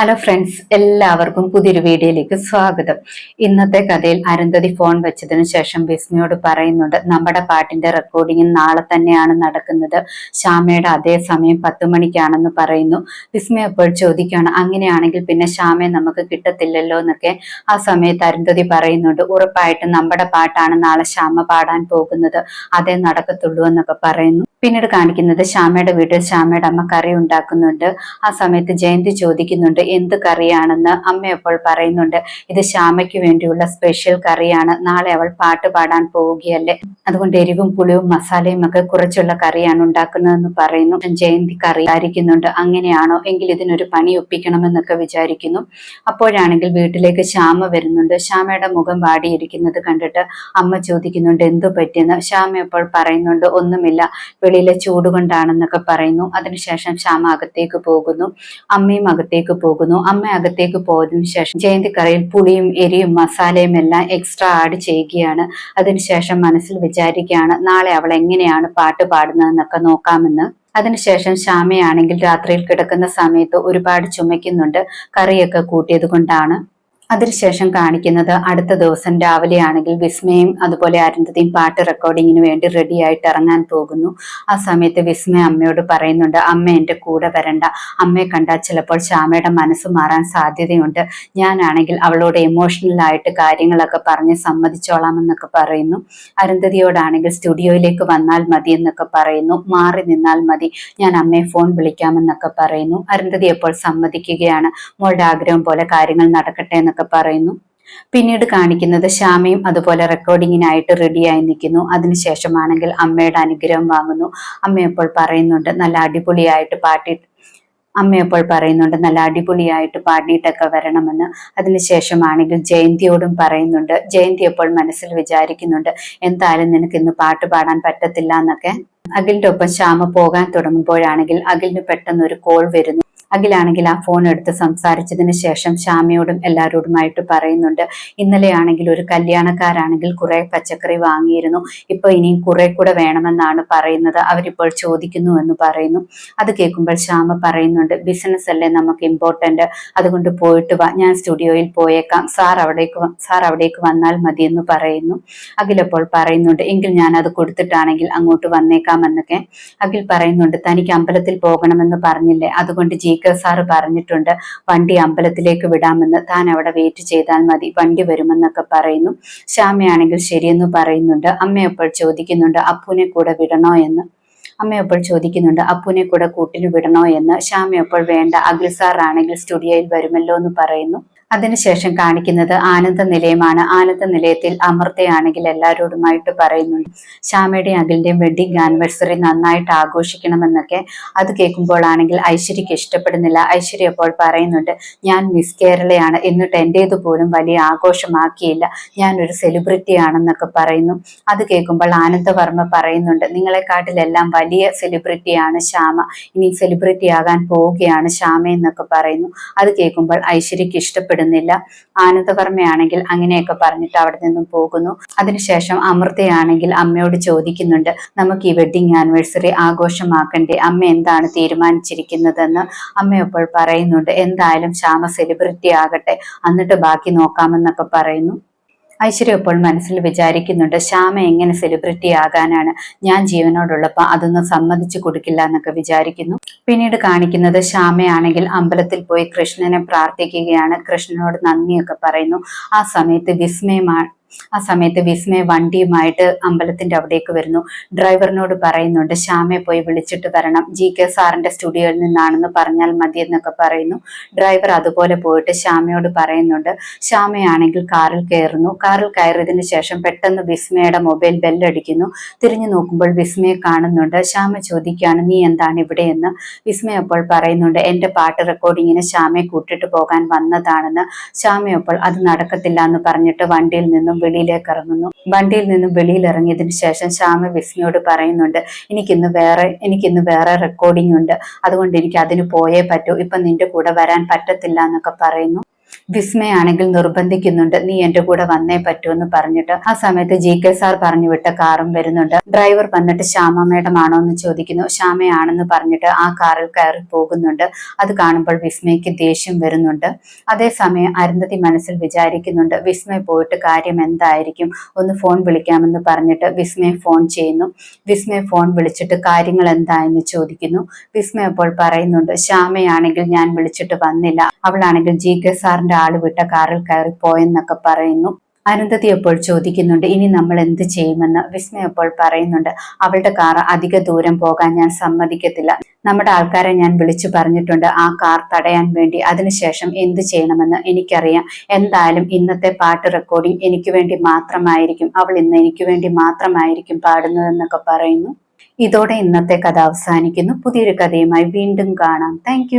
Hello friends എല്ലാവർക്കും പുതിയൊരു വീഡിയോയിലേക്ക് സ്വാഗതം. ഇന്നത്തെ കഥയിൽ അരുന്ധതി ഫോൺ വെച്ചതിനു ശേഷം വിസ്മയോട് പറയുന്നുണ്ട് നമ്മുടെ പാട്ടിന്റെ റെക്കോർഡിംഗ് നാളെ തന്നെയാണ് നടക്കുന്നത്. ശ്യാമയുടെ അതേ സമയം പത്ത് മണിക്കാണെന്ന് പറയുന്നു. വിസ്മയ അപ്പോൾ ചോദിക്കുകയാണ് അങ്ങനെയാണെങ്കിൽ പിന്നെ ശ്യാമയെ നമുക്ക് കിട്ടത്തില്ലല്ലോ എന്നൊക്കെ ആ സമയത്ത് അരുന്ധതി പറയുന്നുണ്ട് ഉറപ്പായിട്ടും നമ്മുടെ പാട്ടാണ് നാളെ ശ്യാമ പാടാൻ പോകുന്നത്. അതേ നടക്കത്തുള്ളൂ എന്നൊക്കെ പറയുന്നു. പിന്നീട് കാണിക്കുന്നത് ശ്യാമയുടെ വീട്ടിൽ ശ്യാമയുടെ അമ്മ കറി ഉണ്ടാക്കുന്നുണ്ട്. ആ സമയത്ത് ജയന്തി ചോദിക്കുന്നുണ്ട് എന്ത് കറിയാണെന്ന്? അമ്മ അപ്പോൾ പറയുന്നുണ്ട് ഇത് ശ്യാമയ്ക്ക് വേണ്ടിയുള്ള സ്പെഷ്യൽ കറിയാണ്. നാളെ അവൾ പാട്ട് പാടാൻ പോവുകയല്ലേ. അതുകൊണ്ട് എരിവും പുളിയും മസാലയും ഒക്കെ കുറച്ചുള്ള കറിയാണ് ഉണ്ടാക്കുന്നതെന്ന് പറയുന്നു. ജയന്തി കറി ആയിരിക്കുന്നുണ്ട് അങ്ങനെയാണോ? എങ്കിൽ ഇതിനൊരു പണി ഒപ്പിക്കണമെന്നൊക്കെ വിചാരിക്കുന്നു. അപ്പോഴാണെങ്കിൽ വീട്ടിലേക്ക് ശ്യാമ വരുന്നുണ്ട്. ശ്യാമയുടെ മുഖം വാടിയിരിക്കുന്നത് കണ്ടിട്ട് അമ്മ ചോദിക്കുന്നുണ്ട് എന്തു പറ്റിയെന്ന്? ശ്യാമ അപ്പോൾ പറയുന്നുണ്ട് ഒന്നുമില്ല. വെളിയിലെ ചൂട് കൊണ്ടാണെന്നൊക്കെ പറയുന്നു. അതിനുശേഷം ശ്യാമ അകത്തേക്ക് പോകുന്നു. അമ്മയും അകത്തേക്ക് പോകുന്നു. അമ്മ അകത്തേക്ക് പോയതിനു ശേഷം ജയന്തിക്കറിയിൽ പുളിയും എരിയും മസാലയും എല്ലാം എക്സ്ട്രാ ആഡ് ചെയ്യുകയാണ്. അതിനുശേഷം മനസ്സിൽ വിചാരിക്കുകയാണ് നാളെ അവൾ എങ്ങനെയാണ് പാട്ട് പാടുന്നതെന്നൊക്കെ നോക്കാമെന്ന്. അതിനുശേഷം ശ്യാമയാണെങ്കിൽ രാത്രിയിൽ കിടക്കുന്ന സമയത്ത് ഒരുപാട് ചുമയ്ക്കുന്നുണ്ട്. കറിയൊക്കെ കൂട്ടിയത് കൊണ്ടാണ്. അതിനുശേഷം കാണിക്കുന്നത് അടുത്ത ദിവസം രാവിലെ ആണെങ്കിൽ വിസ്മയും അതുപോലെ അരുന്ധതിയും പാട്ട് റെക്കോർഡിങ്ങിന് വേണ്ടി റെഡി ആയിട്ട് ഇറങ്ങാൻ പോകുന്നു. ആ സമയത്ത് വിസ്മയ അമ്മയോട് പറയുന്നുണ്ട് അമ്മ എന്റെ കൂടെ വരണ്ട. അമ്മയെ കണ്ടാൽ ചിലപ്പോൾ ശ്യാമയുടെ മനസ്സ് മാറാൻ സാധ്യതയുണ്ട്. ഞാനാണെങ്കിൽ അവളോട് എമോഷണൽ ആയിട്ട് കാര്യങ്ങളൊക്കെ പറഞ്ഞ് സമ്മതിച്ചോളാമെന്നൊക്കെ പറയുന്നു. അരുന്ധതിയോടാണെങ്കിൽ സ്റ്റുഡിയോയിലേക്ക് വന്നാൽ മതി എന്നൊക്കെ പറയുന്നു. മാറി നിന്നാൽ മതി. ഞാൻ അമ്മയെ ഫോൺ വിളിക്കാമെന്നൊക്കെ പറയുന്നു. അരുന്ധതി എപ്പോൾ സമ്മതിക്കുകയാണ്. മോളുടെ ആഗ്രഹം പോലെ കാര്യങ്ങൾ നടക്കട്ടെ എന്നൊക്കെ പറയുന്നു. പിന്നീട് കാണിക്കുന്നത് ശ്യാമയും അതുപോലെ റെക്കോർഡിങ്ങിനായിട്ട് റെഡിയായി നിൽക്കുന്നു. അതിനുശേഷമാണെങ്കിൽ അമ്മയുടെ അനുഗ്രഹം വാങ്ങുന്നു. അമ്മയപ്പോൾ പറയുന്നുണ്ട് നല്ല അടിപൊളിയായിട്ട് പാട്ടി അമ്മയപ്പോൾ പറയുന്നുണ്ട് നല്ല അടിപൊളിയായിട്ട് പാടിയിട്ടൊക്കെ വരണമെന്ന്. അതിനുശേഷമാണെങ്കിൽ ജയന്തിയോടും പറയുന്നുണ്ട് ജയന്തി അപ്പോൾ മനസ്സിൽ വിചാരിക്കുന്നുണ്ട് എന്തായാലും നിനക്ക് ഇന്ന് പാട്ട് പാടാൻ പറ്റത്തില്ല എന്നൊക്കെ. അഖിലിന്റെ ഒപ്പം ശ്യാമ പോകാൻ തുടങ്ങുമ്പോഴാണെങ്കിൽ അഖിലിന് പെട്ടെന്ന് ഒരു കോൾ വരുന്നു. അഖിലാണെങ്കിൽ ആ ഫോൺ എടുത്ത് സംസാരിച്ചതിന് ശേഷം ശ്യാമയോടും എല്ലാവരോടുമായിട്ട് പറയുന്നുണ്ട്. ഇന്നലെയാണെങ്കിൽ ഒരു കല്യാണക്കാരാണെങ്കിൽ കുറെ പച്ചക്കറി വാങ്ങിയിരുന്നു. ഇപ്പൊ ഇനിയും കുറെ കൂടെ വേണമെന്നാണ് പറയുന്നത്. അവരിപ്പോൾ ചോദിക്കുന്നു എന്ന് പറയുന്നു. അത് കേൾക്കുമ്പോൾ ശ്യാമ പറയുന്നുണ്ട് ബിസിനസ് അല്ലേ നമുക്ക് ഇമ്പോർട്ടന്റ് അതുകൊണ്ട് പോയിട്ട് വാ. ഞാൻ സ്റ്റുഡിയോയിൽ പോയേക്കാം. സാർ അവിടേക്ക് സാർ അവിടേക്ക് വന്നാൽ മതി എന്ന് പറയുന്നു അഖിലപ്പോൾ പറയുന്നുണ്ട് എങ്കിൽ ഞാൻ അത് കൊടുത്തിട്ടാണെങ്കിൽ അങ്ങോട്ട് വന്നേക്കാം എന്നൊക്കെ. അഖിൽ പറയുന്നുണ്ട് തനിക്ക് അമ്പലത്തിൽ പോകണമെന്ന് പറഞ്ഞില്ലേ? അതുകൊണ്ട് ജി കെ സാറ് പറഞ്ഞിട്ടുണ്ട് വണ്ടി അമ്പലത്തിലേക്ക് വിടാമെന്ന്. താൻ അവിടെ വെയിറ്റ് ചെയ്താൽ മതി വണ്ടി വരുമെന്നൊക്കെ പറയുന്നു. ശ്യാമയാണെങ്കിൽ ശരിയെന്ന് പറയുന്നുണ്ട്. അമ്മയപ്പോൾ ചോദിക്കുന്നുണ്ട് അപ്പുവിനെ കൂടെ വിടണോ എന്ന്? അമ്മയപ്പോൾ ചോദിക്കുന്നുണ്ട് അപ്പുവിനെ കൂടെ കൂട്ടിന് വിടണോ എന്ന്? ശ്യാമയപ്പോൾ വേണ്ട അഖിൽ സാറാണെങ്കിൽ സ്റ്റുഡിയോയിൽ വരുമല്ലോ എന്ന് പറയുന്നു. അതിനുശേഷം കാണിക്കുന്നത് ആനന്ദ നിലയമാണ്. ആനന്ദ നിലയത്തിൽ അമൃതയാണെങ്കിൽ എല്ലാവരോടുമായിട്ട് പറയുന്നുണ്ട്. ശ്യാമയുടെയും അഖിലിന്റെയും വെഡിങ് ആനിവേഴ്സറി നന്നായിട്ട് ആഘോഷിക്കണമെന്നൊക്കെ. അത് കേൾക്കുമ്പോഴാണെങ്കിൽ ഐശ്വര്യക്ക് ഇഷ്ടപ്പെടുന്നില്ല. ഐശ്വര്യ അപ്പോൾ പറയുന്നുണ്ട് ഞാൻ മിസ് കേരളയാണ്. എന്നിട്ട് എന്റേത് പോലും വലിയ ആഘോഷമാക്കിയില്ല. ഞാൻ ഒരു സെലിബ്രിറ്റി ആണെന്നൊക്കെ പറയുന്നു. അത് കേൾക്കുമ്പോൾ ആനന്ദവർമ്മ പറയുന്നുണ്ട് നിങ്ങളെക്കാട്ടിലെല്ലാം വലിയ സെലിബ്രിറ്റിയാണ് ശ്യാമ. ഇനി സെലിബ്രിറ്റി ആകാൻ പോവുകയാണ് ശ്യാമ എന്നൊക്കെ പറയുന്നു. അത് കേൾക്കുമ്പോൾ ഐശ്വര്യക്ക് ഇഷ്ടപ്പെടുന്നു. ഇഷ്ടപ്പെടുന്നില്ല ആനന്ദവർമ്മയാണെങ്കിൽ അങ്ങനെയൊക്കെ പറഞ്ഞിട്ട് അവിടെ നിന്നും പോകുന്നു. അതിനുശേഷം അമൃതയാണെങ്കിൽ അമ്മയോട് ചോദിക്കുന്നുണ്ട് നമുക്ക് ഈ വെഡിങ് ആനിവേഴ്സറി ആഘോഷമാക്കണ്ടേ? അമ്മ എന്താണ് തീരുമാനിച്ചിരിക്കുന്നതെന്ന്? അമ്മ പറയുന്നുണ്ട് എന്തായാലും ശ്യാമ സെലിബ്രിറ്റി ആകട്ടെ. എന്നിട്ട് ബാക്കി നോക്കാമെന്നൊക്കെ പറയുന്നു. ഐശ്വര്യ ഇപ്പോൾ മനസ്സിൽ വിചാരിക്കുന്നുണ്ട് ശ്യാമ എങ്ങനെ സെലിബ്രിറ്റി ആകാനാണ്? ഞാൻ ജീവനോടുള്ളപ്പോൾ അതൊന്നും സമ്മതിച്ചു കൊടുക്കില്ല എന്നൊക്കെ വിചാരിക്കുന്നു. പിന്നീട് കാണിക്കുന്നത് ശ്യാമയാണെങ്കിൽ അമ്പലത്തിൽ പോയി കൃഷ്ണനെ പ്രാർത്ഥിക്കുകയാണ്. കൃഷ്ണനോട് നന്ദിയൊക്കെ പറയുന്നു. ആ സമയത്ത് വിസ്മയമാണ് ആ സമയത്ത് വിസ്മയ വണ്ടിയുമായിട്ട് അമ്പലത്തിന്റെ അവിടേക്ക് വരുന്നു. ഡ്രൈവറിനോട് പറയുന്നുണ്ട് ശ്യാമയെ പോയി വിളിച്ചിട്ട് വരണം. ജി. കെ. സാറിന്റെ സ്റ്റുഡിയോയിൽ നിന്നാണെന്ന് പറഞ്ഞാൽ മതി എന്നൊക്കെ പറയുന്നു. ഡ്രൈവർ അതുപോലെ പോയിട്ട് ശ്യാമയോട് പറയുന്നുണ്ട് ശ്യാമയാണെങ്കിൽ കാറിൽ കയറുന്നു. കാറിൽ കയറിയതിന് ശേഷം പെട്ടെന്ന് വിസ്മയുടെ മൊബൈൽ ബെല്ലടിക്കുന്നു. തിരിഞ്ഞു നോക്കുമ്പോൾ വിസ്മയെ കാണുന്നുണ്ട്. ശ്യാമ ചോദിക്കുകയാണ് നീ എന്താണ് ഇവിടെ എന്ന്? വിസ്മയ അപ്പോൾ പറയുന്നുണ്ട് എന്റെ പാട്ട് റെക്കോർഡിങ്ങിന് ശ്യാമയെ കൂട്ടിട്ട് പോകാൻ വന്നതാണെന്ന്. ശ്യാമയപ്പോൾ അത് നടക്കത്തില്ല എന്ന് പറഞ്ഞിട്ട് വണ്ടിയിൽ നിന്നും വെളിയിലേക്ക് ഇറങ്ങുന്നു. വണ്ടിയിൽ നിന്ന് വെളിയിൽ ഇറങ്ങിയതിന് ശേഷം ശ്യാമ വിസ്മയോട് പറയുന്നുണ്ട് എനിക്കിന്ന് വേറെ എനിക്കിന്ന് വേറെ റെക്കോർഡിംഗ് ഉണ്ട്. അതുകൊണ്ട് എനിക്ക് അതിന് പോയേ പറ്റൂ. ഇപ്പൊ നിന്റെ കൂടെ വരാൻ പറ്റത്തില്ല എന്നൊക്കെ പറയുന്നു. വിസ്മയാണെങ്കിൽ നിർബന്ധിക്കുന്നുണ്ട്. നീ എന്റെ കൂടെ വന്നേ പറ്റൂ എന്ന് പറഞ്ഞിട്ട് ആ സമയത്ത് ജി കെ സാർ പറഞ്ഞു വിട്ട കാറും വരുന്നുണ്ട്. ഡ്രൈവർ വന്നിട്ട് ശ്യാമ മേഡം ആണോ എന്ന് ചോദിക്കുന്നു. ശ്യാമയാണെന്ന് പറഞ്ഞിട്ട് ആ കാറിൽ കയറി പോകുന്നുണ്ട്. അത് കാണുമ്പോൾ വിസ്മയ്ക്ക് ദേഷ്യം വരുന്നുണ്ട്. അതേസമയം അരുന്ധതി മനസ്സിൽ വിചാരിക്കുന്നുണ്ട്. വിസ്മയ പോയിട്ട് കാര്യം എന്തായിരിക്കും? ഒന്ന് ഫോൺ വിളിക്കാമെന്ന് പറഞ്ഞിട്ട് വിസ്മയ ഫോൺ ചെയ്യുന്നു. വിസ്മയ ഫോൺ വിളിച്ചിട്ട് കാര്യങ്ങൾ എന്തായെന്ന് ചോദിക്കുന്നു. വിസ്മയ അപ്പോൾ പറയുന്നുണ്ട് ശ്യാമയാണെങ്കിൽ ഞാൻ വിളിച്ചിട്ട് വന്നില്ല. അവളാണെങ്കിൽ ജി കെ സാറിന്റെ ആൾ വിട്ട കാറിൽ കയറി പോയെന്നൊക്കെ പറയുന്നു. അനന്തതി എപ്പോൾ ചോദിക്കുന്നുണ്ട് ഇനി നമ്മൾ എന്ത് ചെയ്യുമെന്ന്? വിസ്മയ അപ്പോൾ പറയുന്നുണ്ട് അവളുടെ കാർ അധിക ദൂരം പോകാൻ ഞാൻ സമ്മതിക്കത്തില്ല. നമ്മുടെ ആൾക്കാരെ ഞാൻ വിളിച്ചു പറഞ്ഞിട്ടുണ്ട്. ആ കാർ തടയാൻ വേണ്ടി അതിനുശേഷം എന്ത് ചെയ്യണമെന്ന് എനിക്കറിയാം. എന്തായാലും ഇന്നത്തെ പാട്ട് റെക്കോർഡിംഗ് എനിക്ക് വേണ്ടി മാത്രമായിരിക്കും. അവൾ ഇന്ന് എനിക്ക് വേണ്ടി മാത്രമായിരിക്കും പാടുന്നതെന്നൊക്കെ പറയുന്നു. ഇതോടെ ഇന്നത്തെ കഥ അവസാനിക്കുന്നു. പുതിയൊരു കഥയുമായി വീണ്ടും കാണാം. താങ്ക്